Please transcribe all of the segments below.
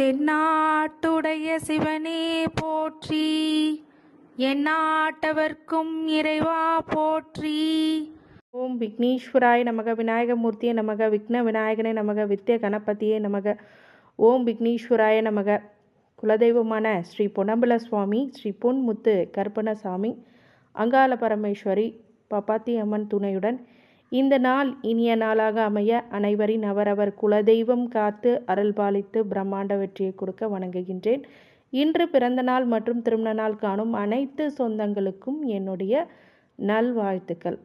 தென்னாட்டுடைய சிவனே போற்றி. எந்நாட்டவர்க்கும் இறைவா போற்றி. ஓம் விக்னேஸ்வராய நமக விநாயகமூர்த்தியே நமக விக்ன விநாயகனே நமக வித்ய கணபதியே நமக. ஓம் விக்னேஸ்வராய நமக. குலதெய்வமான ஸ்ரீ பொன்னம்பல சுவாமி ஸ்ரீ பொன்முத்து கருப்பணசாமி அங்காள பரமேஸ்வரி பப்பாத்தி அம்மன் துணையுடன் இந்த நாள் இனிய நாளாக அமைய அனைவரின் அவரவர் குலதெய்வம் காத்து அருள்பாலித்து பிரம்மாண்ட வெற்றியை கொடுக்க வணங்குகின்றேன். இன்று பிறந்த நாள் மற்றும் திருமண நாள் காணும் அனைத்து சொந்தங்களுக்கும் என்னுடைய நல்வாழ்த்துக்கள்.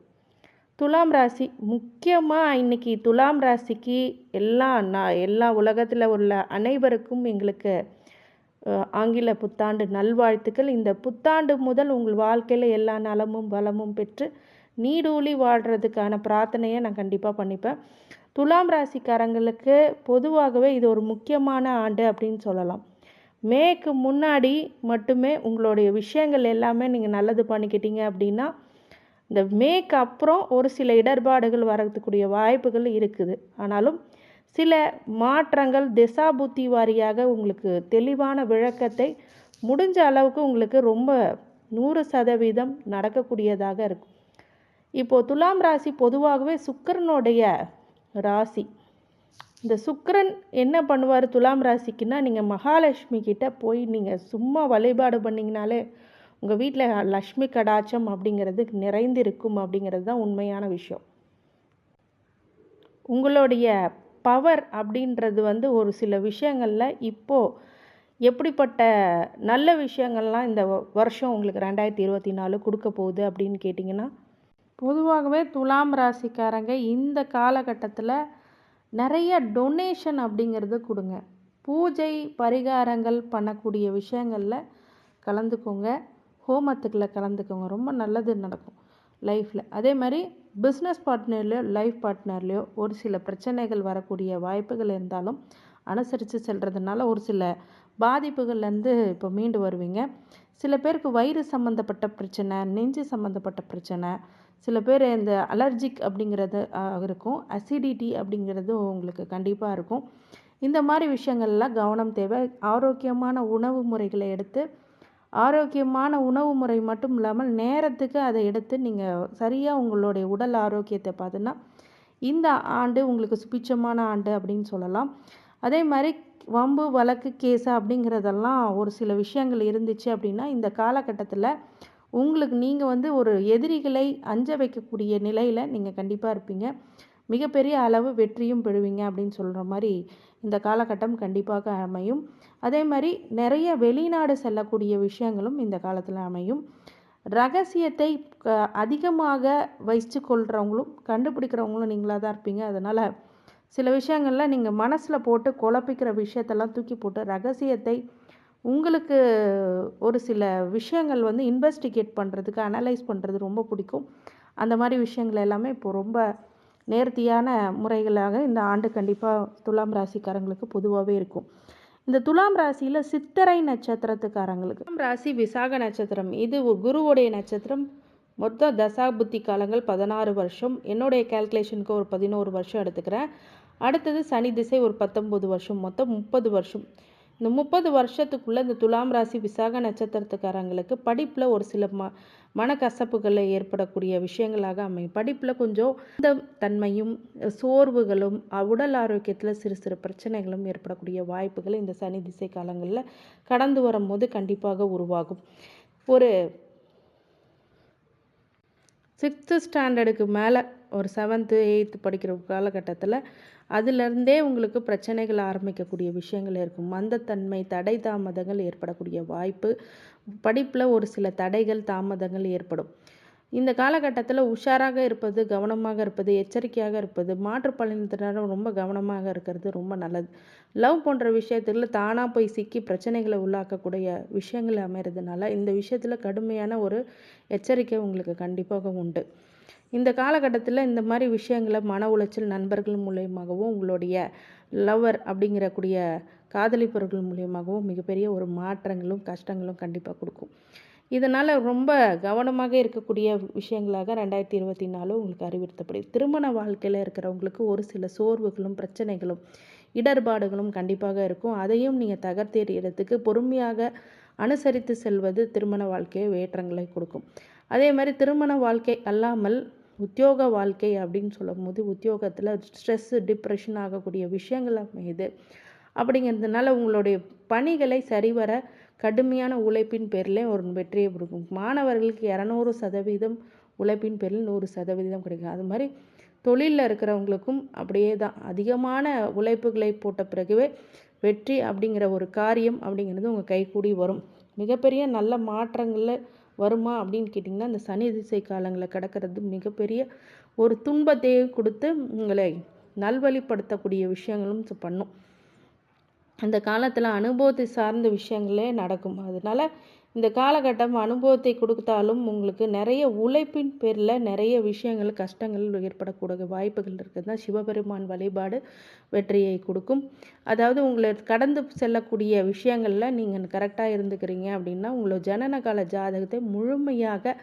துலாம் ராசி முக்கியமாக இன்னைக்கு துலாம் ராசிக்கு எல்லா நான் எல்லா உலகத்தில் உள்ள அனைவருக்கும் எங்களுக்கு ஆங்கில புத்தாண்டு நல்வாழ்த்துக்கள். இந்த புத்தாண்டு முதல் உங்கள் வாழ்க்கையில் எல்லா நலமும் வளமும் பெற்று நீடூழி வாழ்கிறதுக்கான பிரார்த்தனையை நான் கண்டிப்பாக பண்ணிப்பேன். துலாம் ராசிக்காரங்களுக்கு பொதுவாகவே இது ஒரு முக்கியமான ஆண்டு அப்படின்னு சொல்லலாம். மேக்கு முன்னாடி மட்டுமே உங்களுடைய விஷயங்கள் எல்லாமே நீங்கள் நல்லது பண்ணிக்கிட்டீங்க அப்படின்னா இந்த மேக்கு அப்புறம் ஒரு சில இடர்பாடுகள் வரக்கூடிய வாய்ப்புகள் இருக்குது. ஆனாலும் சில மாற்றங்கள் திசா புத்தி வாரியாக உங்களுக்கு தெளிவான விளக்கத்தை முடிஞ்ச அளவுக்கு உங்களுக்கு ரொம்ப நூறு சதவீதம் நடக்கக்கூடியதாக இருக்கும். இப்போது துலாம் ராசி பொதுவாகவே சுக்கரனுடைய ராசி. இந்த சுக்கரன் என்ன பண்ணுவார் துலாம் ராசிக்குன்னா நீங்கள் மகாலட்சுமி கிட்டே போய் நீங்கள் சும்மா வழிபாடு பண்ணிங்கனாலே உங்கள் வீட்டில் லக்ஷ்மி கடாச்சம் அப்படிங்கிறது நிறைந்திருக்கும் அப்படிங்கிறது தான் உண்மையான விஷயம். உங்களுடைய பவர் அப்படின்றது வந்து ஒரு சில விஷயங்களில் இப்போது எப்படிப்பட்ட நல்ல விஷயங்கள்லாம் இந்த வ- வருஷம் உங்களுக்கு ரெண்டாயிரத்தி இருபத்தி நாலு கொடுக்க போகுது அப்படின்னு கேட்டிங்கன்னா பொதுவாகவே துலாம் ராசிக்காரங்க இந்த காலகட்டத்தில் நிறைய டொனேஷன் அப்படிங்கிறது கொடுங்க. பூஜை பரிகாரங்கள் பண்ணக்கூடிய விஷயங்களில் கலந்துக்கோங்க. ஹோமத்துக்குள்ள கலந்துக்கோங்க. ரொம்ப நல்லது நடக்கும் லைஃப்பில் அதே மாதிரி பிஸ்னஸ் பார்ட்னர்லையோ லைஃப் பார்ட்னர்லையோ ஒரு சில பிரச்சனைகள் வரக்கூடிய வாய்ப்புகள் இருந்தாலும் அனுசரித்து செல்கிறதுனால ஒரு சில பாதிப்புகள்லேருந்து இப்போ மீண்டு வருவீங்க. சில பேருக்கு வயிறு சம்மந்தப்பட்ட பிரச்சனை நெஞ்சு சம்மந்தப்பட்ட பிரச்சனை சில பேர் இந்த அலர்ஜிக் அப்படிங்கிறது இருக்கும். அசிடிட்டி அப்படிங்கிறது உங்களுக்கு கண்டிப்பாக இருக்கும். இந்த மாதிரி விஷயங்கள்லாம் கவனம் தேவை. ஆரோக்கியமான உணவு முறைகளை எடுத்து ஆரோக்கியமான உணவு முறை மட்டும் இல்லாமல் நேரத்துக்கு அதை எடுத்து நீங்கள் சரியாக உங்களுடைய உடல் ஆரோக்கியத்தை பார்த்துன்னா இந்த ஆண்டு உங்களுக்கு சுபிச்சமான ஆண்டு அப்படின்னு சொல்லலாம். அதே மாதிரி வம்பு வழக்கு கேஸ் அப்படிங்கிறதெல்லாம் ஒரு சில விஷயங்கள் இருந்துச்சு அப்படின்னா இந்த காலகட்டத்தில் உங்களுக்கு நீங்கள் வந்து ஒரு எதிரிகளை அஞ்ச வைக்கக்கூடிய நிலையில் நீங்கள் கண்டிப்பாக இருப்பீங்க. மிகப்பெரிய அளவு வெற்றியும் பெறுவீங்க அப்படின்னு சொல்கிற மாதிரி இந்த காலகட்டம் கண்டிப்பாக அமையும். அதே மாதிரி நிறைய வெளிநாடு செல்லக்கூடிய விஷயங்களும் இந்த காலத்தில் அமையும். ரகசியத்தை க- அதிகமாக வைத்து கொள்கிறவங்களும் கண்டுபிடிக்கிறவங்களும் நீங்களாக தான் இருப்பீங்க. அதனால் சில விஷயங்களில் நீங்கள் மனசில் போட்டு குழப்பிக்கிற விஷயத்தெல்லாம் தூக்கி போட்டு ரகசியத்தை உங்களுக்கு ஒரு சில விஷயங்கள் வந்து இன்வெஸ்டிகேட் பண்ணுறதுக்கு அனலைஸ் பண்ணுறது ரொம்ப பிடிக்கும். அந்த மாதிரி விஷயங்கள் எல்லாமே இப்போ ரொம்ப நேர்த்தியான முறைகளாக இந்த ஆண்டு கண்டிப்பாக துலாம் ராசிக்காரங்களுக்கு பொதுவாகவே இருக்கும். இந்த துலாம் ராசியில் சித்திரை நட்சத்திரத்துக்காரங்களுக்கு துலாம் ராசி விசாக நட்சத்திரம். இது குருவுடைய நட்சத்திரம். மொத்த தசாபுத்தி காலங்கள் பதினாறு வருஷம். என்னுடைய கேல்குலேஷனுக்கு ஒரு பதினோரு வருஷம் எடுத்துக்கிறேன். அடுத்தது சனி திசை ஒரு பத்தொம்போது வருஷம். மொத்தம் முப்பது வருஷம். இந்த முப்பது வருஷத்துக்குள்ளே இந்த துலாம் ராசி விசாக நட்சத்திரத்துக்காரங்களுக்கு படிப்பில் ஒரு சில ம மனக்கசப்புகளில் ஏற்படக்கூடிய விஷயங்களாக அமையும். படிப்பில் கொஞ்சம் இந்த தன்மையும் சோர்வுகளும் உடல் ஆரோக்கியத்தில் சிறு சிறு பிரச்சனைகளும் ஏற்படக்கூடிய வாய்ப்புகள் இந்த சனி திசை காலங்களில் கடந்து வரும்போது கண்டிப்பாக உருவாகும். ஒரு சிக்ஸ்த்து ஸ்டாண்டர்டுக்கு மேலே ஒரு செவன்த்து எயித்து படிக்கிற காலகட்டத்தில் அதிலிருந்தே உங்களுக்கு பிரச்சனைகள் ஆரம்பிக்கக்கூடிய விஷயங்கள் இருக்கும். மந்தத்தன்மை தடை தாமதங்கள் ஏற்படக்கூடிய வாய்ப்பு படிப்பில் ஒரு சில தடைகள் தாமதங்கள் ஏற்படும். இந்த காலகட்டத்தில் உஷாராக இருப்பது கவனமாக இருப்பது எச்சரிக்கையாக இருப்பது மாற்றுப்பாலினத்தினரும் ரொம்ப கவனமாக இருக்கிறது ரொம்ப நல்லது. லவ் போன்ற விஷயத்தில் தானாக போய் சிக்கி பிரச்சனைகளை உள்ளாக்கக்கூடிய விஷயங்கள் அமைகிறதுனால இந்த விஷயத்தில் கடுமையான ஒரு எச்சரிக்கை உங்களுக்கு கண்டிப்பாக உண்டு. இந்த காலகட்டத்தில் இந்த மாதிரி விஷயங்களை மன உளைச்சல் நண்பர்கள் மூலியமாகவும் உங்களுடைய லவ்வர் அப்படிங்கிறக்கூடிய காதலிப்பவர்கள் மூலியமாகவும் மிகப்பெரிய ஒரு மாற்றங்களும் கஷ்டங்களும் கண்டிப்பாக கொடுக்கும். இதனால் ரொம்ப கவனமாக இருக்கக்கூடிய விஷயங்களாக ரெண்டாயிரத்தி இருபத்தி நாலு உங்களுக்கு அறிவுறுத்தப்படுது. திருமண வாழ்க்கையில் இருக்கிறவங்களுக்கு ஒரு சில சோர்வுகளும் பிரச்சனைகளும் இடர்பாடுகளும் கண்டிப்பாக இருக்கும். அதையும் நீங்கள் தகர்த்தெறியறதுக்கு பொறுமையாக அனுசரித்து செல்வது திருமண வாழ்க்கையை ஏற்றங்களை கொடுக்கும். அதே மாதிரி திருமண வாழ்க்கை அல்லாமல் உத்தியோக வாழ்க்கை அப்படின்னு சொல்லும்போது உத்தியோகத்தில் ஸ்ட்ரெஸ்ஸு டிப்ரெஷன் ஆகக்கூடிய விஷயங்கள் அமையுது. அப்படிங்கிறதுனால உங்களுடைய பணிகளை சரிவர கடுமையான உழைப்பின் பேரில் ஒரு வெற்றியை கொடுக்கும். மாணவர்களுக்கு இரநூறு சதவீதம் உழைப்பின் பேரில் நூறு சதவீதம் கிடைக்கும். அது மாதிரி தொழிலில் இருக்கிறவங்களுக்கும் அப்படியே தான். அதிகமான உழைப்புகளை போட்ட பிறகுவே வெற்றி அப்படிங்கிற ஒரு காரியம் அப்படிங்கிறது உங்கள் கைக்கூடி வரும். மிகப்பெரிய நல்ல மாற்றங்களில் வருமா அப்படின்னு கேட்டிங்கன்னா இந்த சனி திசை காலங்களில் கிடக்கிறது மிகப்பெரிய ஒரு துன்பத்தையே கொடுத்து உங்களை நல்வழிப்படுத்தக்கூடிய விஷயங்களும் பண்ணும். அந்த காலத்தில் அனுபவத்தை சார்ந்த விஷயங்களே நடக்கும். அதனால இந்த காலகட்டம் அனுபவத்தை கொடுத்தாலும் உங்களுக்கு நிறைய உழைப்பின் பேரில் நிறைய விஷயங்கள் கஷ்டங்கள் ஏற்படக்கூடிய வாய்ப்புகள் இருக்குது. தான் சிவபெருமான் வழிபாடு வெற்றியை கொடுக்கும். அதாவது உங்களை கடந்து செல்லக்கூடிய விஷயங்களில் நீங்கள் கரெக்டாக இருந்துக்கிறீங்க அப்படின்னா உங்களோட ஜனன கால ஜாதகத்தை முழுமையாக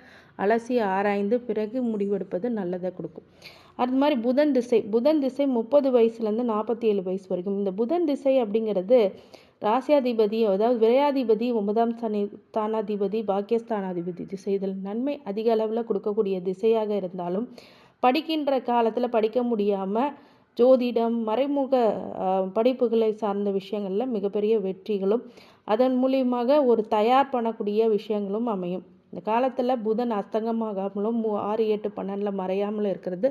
அலசி ஆராய்ந்து பிறகு முடிவெடுப்பது நல்லதை கொடுக்கும். அது மாதிரி புதன் திசை புதன் திசை முப்பது வயசுலேருந்து நாற்பத்தி ஏழு வயசு வரைக்கும். இந்த புதன் திசை அப்படிங்கிறது ராசியாதிபதி அதாவது விரையாதிபதி ஒன்பதாம் ஸ்தானி ஸ்தானாதிபதி பாக்கியஸ்தானாதிபதி திசைதல் நன்மை அதிக அளவில் கொடுக்கக்கூடிய திசையாக இருந்தாலும் படிக்கின்ற காலத்தில் படிக்க முடியாமல் ஜோதிடம் மறைமுக படிப்புகளை சார்ந்த விஷயங்களில் மிகப்பெரிய வெற்றிகளும் அதன் மூலியமாக ஒரு தயார் பண்ணக்கூடிய விஷயங்களும் அமையும். இந்த காலத்தில் புதன் அஸ்தங்கமாகாமலும் மூ- ஆறு எட்டு பன்னெண்டில் மறையாமலும் இருக்கிறது.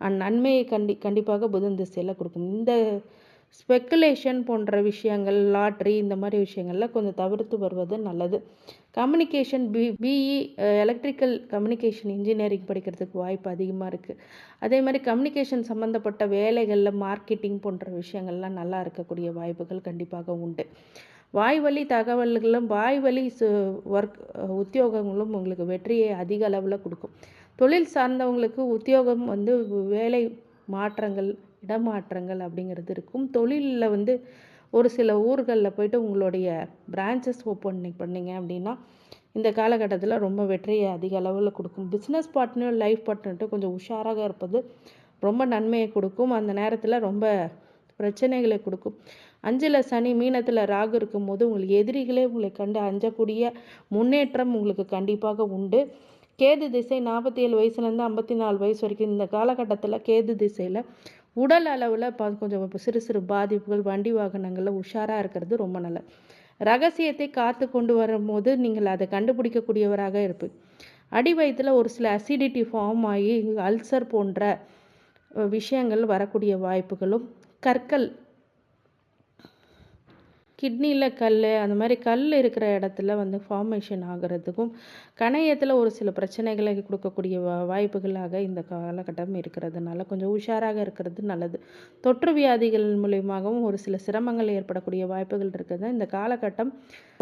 அஹ், நன்மையை கண்டி கண்டிப்பாக புதன் திசையில் கொடுக்கும். இந்த ஸ்பெக்குலேஷன் போன்ற விஷயங்கள் லாட்ரி இந்த மாதிரி விஷயங்களில் கொஞ்சம் தவிர்த்து வருவது நல்லது. Communication B BE electrical communication engineering படிக்கிறதுக்கு வாய்ப்பு அதிகமாக இருக்குது அதே மாதிரி கம்யூனிகேஷன் சம்மந்தப்பட்ட வேலைகளில் மார்க்கெட்டிங் போன்ற விஷயங்கள்லாம் நல்லா இருக்கக்கூடிய வாய்ப்புகள் கண்டிப்பாக உண்டு. வாய்வழி தகவல்களும் வாய்வழி சு ஒர்க் உத்தியோகங்களும் உங்களுக்கு வெற்றியை அதிக அளவில் கொடுக்கும். தொழில் சார்ந்தவங்களுக்கு உத்தியோகம் வந்து வேலை மாற்றங்கள் இடமாற்றங்கள் அப்படிங்கிறது இருக்கும். தொழிலில் வந்து ஒரு சில ஊர்களில் போயிட்டு உங்களுடைய பிரான்ச்சஸ் ஓப்பன் பண்ணீங்க அப்படின்னா இந்த காலகட்டத்தில் ரொம்ப வெற்றியை அதிக அளவில் கொடுக்கும். பிஸ்னஸ் பார்ட்னர் லைஃப் பார்ட்னர்கிட்ட கொஞ்சம் உஷாராக இருப்பது ரொம்ப நன்மையை கொடுக்கும். அந்த நேரத்தில் ரொம்ப பிரச்சனைகளை கொடுக்கும். அஞ்சில் சனி மீனத்தில் ராகு இருக்கும்போது உங்களுக்கு எதிரிகளே உங்களை கண்டு அஞ்சக்கூடிய முன்னேற்றம் உங்களுக்கு கண்டிப்பாக உண்டு. கேது திசை நாற்பத்தி ஏழு வயசுலேருந்து ஐம்பத்தி நாலு வயசு வரைக்கும். இந்த காலகட்டத்தில் கேது திசையில் உடல் அளவில் பா கொஞ்சம் சிறு சிறு பாதிப்புகள் வண்டி வாகனங்களில் உஷாராக இருக்கிறது ரொம்ப நல்லது. ரகசியத்தை காத்து கொண்டு வரும்போது நீங்கள் அதை கண்டுபிடிக்கக்கூடியவராக இருப்பு. அடி வயித்துல ஒரு சில அசிடிட்டி ஃபார்ம் ஆகி அல்சர் போன்ற விஷயங்கள் வரக்கூடிய வாய்ப்புகளும் கற்கள் கிட்னியில் கல் அந்த மாதிரி கல் இருக்கிற இடத்துல வந்து ஃபார்மேஷன் ஆகிறதுக்கும் கணையத்தில் ஒரு சில பிரச்சனைகளை கொடுக்கக்கூடிய வாய்ப்புகளாக இந்த காலகட்டம் இருக்கிறதுனால கொஞ்சம் உஷாராக இருக்கிறது நல்லது. தொற்று வியாதிகள் மூலியமாகவும் ஒரு சில சிரமங்கள் ஏற்படக்கூடிய வாய்ப்புகள் இருக்குது இந்த காலகட்டம்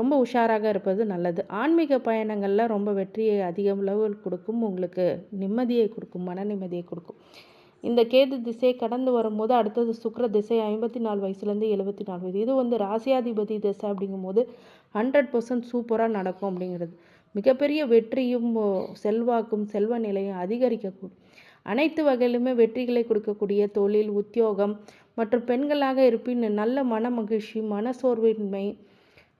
ரொம்ப உஷாராக இருப்பது நல்லது. ஆன்மீக பயணங்களில் ரொம்ப வெற்றியை அதிக அளவில் கொடுக்கும் உங்களுக்கு நிம்மதியை கொடுக்கும் மன நிம்மதியை கொடுக்கும். இந்த கேது திசை கடந்து வரும்போது அடுத்தது சுக்கிர திசை ஐம்பத்தி நாலு வயசுலேருந்து எழுபத்தி நாலு வயது. இது வந்து ராசியாதிபதி திசை அப்படிங்கும்போது ஹண்ட்ரட் பர்சன்ட் சூப்பராக நடக்கும் அப்படிங்கிறது. மிகப்பெரிய வெற்றியும் செல்வாக்கும் செல்வ நிலையும் அதிகரிக்கக்கூடும் அனைத்து வகையிலுமே வெற்றிகளை கொடுக்கக்கூடிய தொழில் உத்தியோகம் மற்றும் பெண்களாக இருப்பின் நல்ல மன மகிழ்ச்சி மனசோர்வின்மை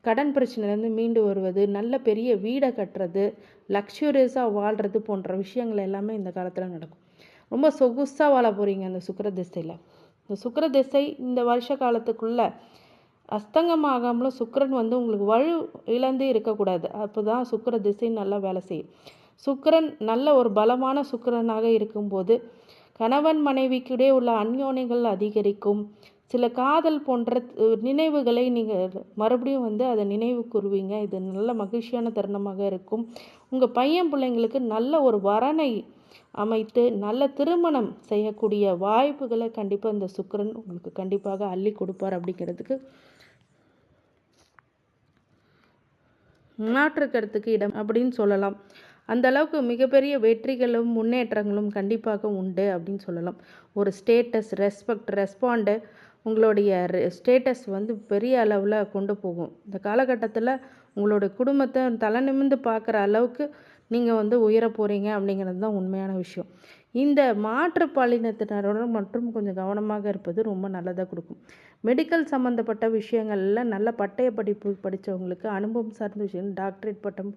கடன் பிரச்சனையிலேருந்து மீண்டு வருவது நல்ல பெரிய வீடை கட்டுறது லக்ஸுரியஸாக வாழ்கிறது போன்ற விஷயங்கள் எல்லாமே இந்த காலத்தில் நடக்கும். ரொம்ப சொகுசாக வாழ போகிறீங்க அந்த சுக்கர திசையில். இந்த சுக்கர திசை இந்த வருஷ காலத்துக்குள்ள அஸ்தங்கமாகாமலும் சுக்கரன் வந்து உங்களுக்கு வலு இழந்து இருக்கக்கூடாது. அப்போ தான் சுக்கர திசை நல்லா வேலை செய்யும். சுக்கரன் நல்ல ஒரு பலமான சுக்கரனாக இருக்கும்போது கணவன் மனைவிக்கிடையே உள்ள அந்யோனைகள் அதிகரிக்கும். சில காதல் போன்ற நினைவுகளை நீங்கள் மறுபடியும் வந்து அதை நினைவு கூறுவீங்க. இது நல்ல மகிழ்ச்சியான தருணமாக இருக்கும். உங்கள் பையன் பிள்ளைங்களுக்கு நல்ல ஒரு வரனை அமைத்து நல்ல திருமணம் செய்யக்கூடிய வாய்ப்புகளை கண்டிப்பாக இந்த சுக்கரன் உங்களுக்கு கண்டிப்பாக அள்ளி கொடுப்பார் அப்படிங்கிறதுக்கு மாற்றுக்கிறதுக்கு இடம் அப்படின்னு சொல்லலாம். அந்த அளவுக்கு மிகப்பெரிய வெற்றிகளும் முன்னேற்றங்களும் கண்டிப்பாக உண்டு அப்படின்னு சொல்லலாம். ஒரு ஸ்டேட்டஸ் ரெஸ்பெக்ட் ரெஸ்பாண்டு உங்களுடைய ஸ்டேட்டஸ் வந்து பெரிய அளவில் கொண்டு போகும். இந்த காலகட்டத்தில் உங்களோட குடும்பத்தை தலை நிமிந்து பார்க்குற அளவுக்கு நீங்கள் வந்து உயர போகிறீங்க அப்படிங்கிறது தான் உண்மையான விஷயம். இந்த மாற்று பாலினத்தினரோட மற்றும் கொஞ்சம் கவனமாக இருப்பது ரொம்ப நல்லதாக கொடுக்கும். மெடிக்கல் சம்மந்தப்பட்ட விஷயங்களில் நல்ல பட்டய படிப்பு படித்தவங்களுக்கு அனுபவம் சார்ந்த விஷயம் டாக்டரேட் பட்டம்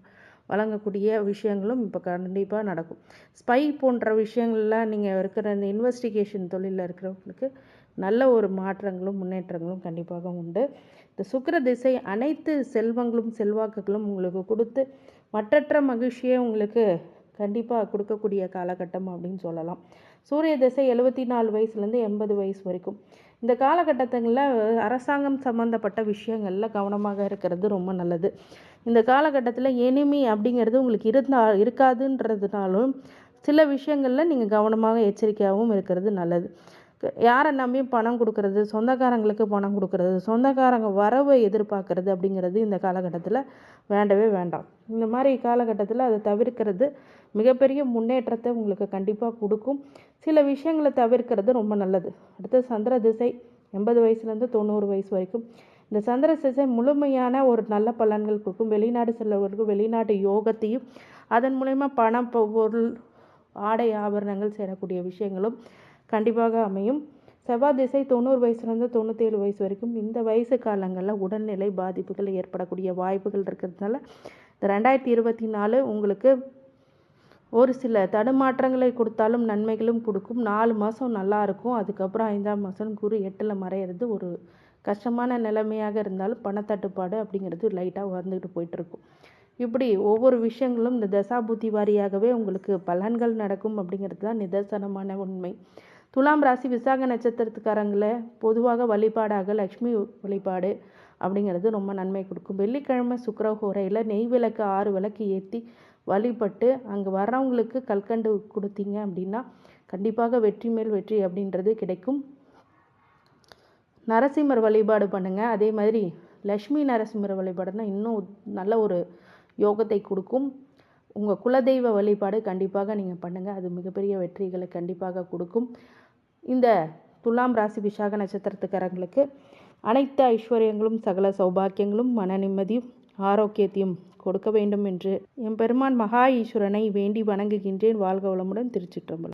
வழங்கக்கூடிய விஷயங்களும் இப்போ கண்டிப்பாக நடக்கும். ஸ்பை போன்ற விஷயங்கள்லாம் நீங்கள் இருக்கிற இந்த இன்வெஸ்டிகேஷன் தொழிலில் இருக்கிறவங்களுக்கு நல்ல ஒரு மாற்றங்களும் முன்னேற்றங்களும் கண்டிப்பாக உண்டு. இந்த சுக்கிர திசை அனைத்து செல்வங்களும் செல்வாக்குகளும் உங்களுக்கு கொடுத்து மற்றற்ற மகிழ்ச்சியை உங்களுக்கு கண்டிப்பாக கொடுக்கக்கூடிய காலகட்டம் அப்படின்னு சொல்லலாம். சூரிய திசை எழுபத்தி நாலு வயசுலேருந்து எண்பது வயசு வரைக்கும். இந்த காலகட்டத்துங்களில் அரசாங்கம் சம்மந்தப்பட்ட விஷயங்களில் கவனமாக இருக்கிறது ரொம்ப நல்லது. இந்த காலகட்டத்தில் எனிமி அப்படிங்கிறது உங்களுக்கு இருந்தால் இருக்காதுன்றதுனாலும் சில விஷயங்களில் நீங்கள் கவனமாக எச்சரிக்கையாகவும் இருக்கிறது நல்லது. யாரை நம்பியும் பணம் கொடுக்கறது சொந்தக்காரங்களுக்கு பணம் கொடுக்கறது சொந்தக்காரங்க வரவை எதிர்பார்க்கறது அப்படிங்கிறது இந்த காலகட்டத்தில் வேண்டவே வேண்டாம். இந்த மாதிரி காலகட்டத்தில் அதை தவிர்க்கிறது மிகப்பெரிய முன்னேற்றத்தை உங்களுக்கு கண்டிப்பாக கொடுக்கும். சில விஷயங்களை தவிர்க்கிறது ரொம்ப நல்லது. அடுத்து சந்திர திசை எண்பது வயசுலேருந்து தொண்ணூறு வயசு வரைக்கும். இந்த சந்திர திசை முழுமையான ஒரு நல்ல பலன்கள் கொடுக்கும். வெளிநாடு செல்லவர்களுக்கும் வெளிநாட்டு யோகத்தையும் அதன் மூலயமா பணம் பொருள் ஆடை ஆபரணங்கள் சேரக்கூடிய விஷயங்களும் கண்டிப்பாக அமையும். செவ்வாய் திசை தொண்ணூறு வயசுலேருந்து தொண்ணூற்றேழு வயசு வரைக்கும் இந்த வயசு காலங்களில் உடல்நிலை பாதிப்புகள் ஏற்படக்கூடிய வாய்ப்புகள் இருக்கிறதுனால இந்த ரெண்டாயிரத்தி இருபத்தி நாலு உங்களுக்கு ஒரு சில தடுமாற்றங்களை கொடுத்தாலும் நன்மைகளும் கொடுக்கும். நாலு மாதம் நல்லா இருக்கும். அதுக்கப்புறம் ஐந்தாம் மாதம் குரு எட்டில் மறையிறது ஒரு கஷ்டமான நிலைமையாக இருந்தாலும் பணத்தட்டுப்பாடு அப்படிங்கிறது லைட்டாக வந்துக்கிட்டு போயிட்டுருக்கும். இப்படி ஒவ்வொரு விஷயங்களும் இந்த தசாபுத்தி வாரியாகவே உங்களுக்கு பலன்கள் நடக்கும் அப்படிங்கிறது தான் நிதர்சனமான உண்மை. துலாம் ராசி விசாக நட்சத்திரத்துக்காரங்களை பொதுவாக வழிபாடாக லக்ஷ்மி வழிபாடு அப்படிங்கிறது ரொம்ப நன்மை கொடுக்கும். வெள்ளிக்கிழமை சுக்கரஹோரையில் நெய் விளக்கு ஆறு விளக்கு ஏற்றி வழிபட்டு அங்கே வர்றவங்களுக்கு கல்கண்டு கொடுத்தீங்க அப்படின்னா கண்டிப்பாக வெற்றி மேல் வெற்றி அப்படின்றது கிடைக்கும். நரசிம்மர் வழிபாடு பண்ணுங்கள் அதே மாதிரி லக்ஷ்மி நரசிம்மர் வழிபாடுனா இன்னும் நல்ல ஒரு யோகத்தை கொடுக்கும். உங்கள் குலதெய்வ வழிபாடு கண்டிப்பாக நீங்கள் பண்ணுங்கள் அது மிகப்பெரிய வெற்றிகளை கண்டிப்பாக கொடுக்கும். இந்த துலாம் ராசி விசாக நட்சத்திரத்துக்காரங்களுக்கு அனைத்து ஐஸ்வர்யங்களும் சகல சௌபாக்கியங்களும் மன நிம்மதியும் ஆரோக்கியத்தையும் கொடுக்க வேண்டும் என்று எம்பெருமான் மகா ஈஸ்வரனை வேண்டி வணங்குகின்றேன். வாழ்க வளமுடன் திருச்சிற்றம்பலம்.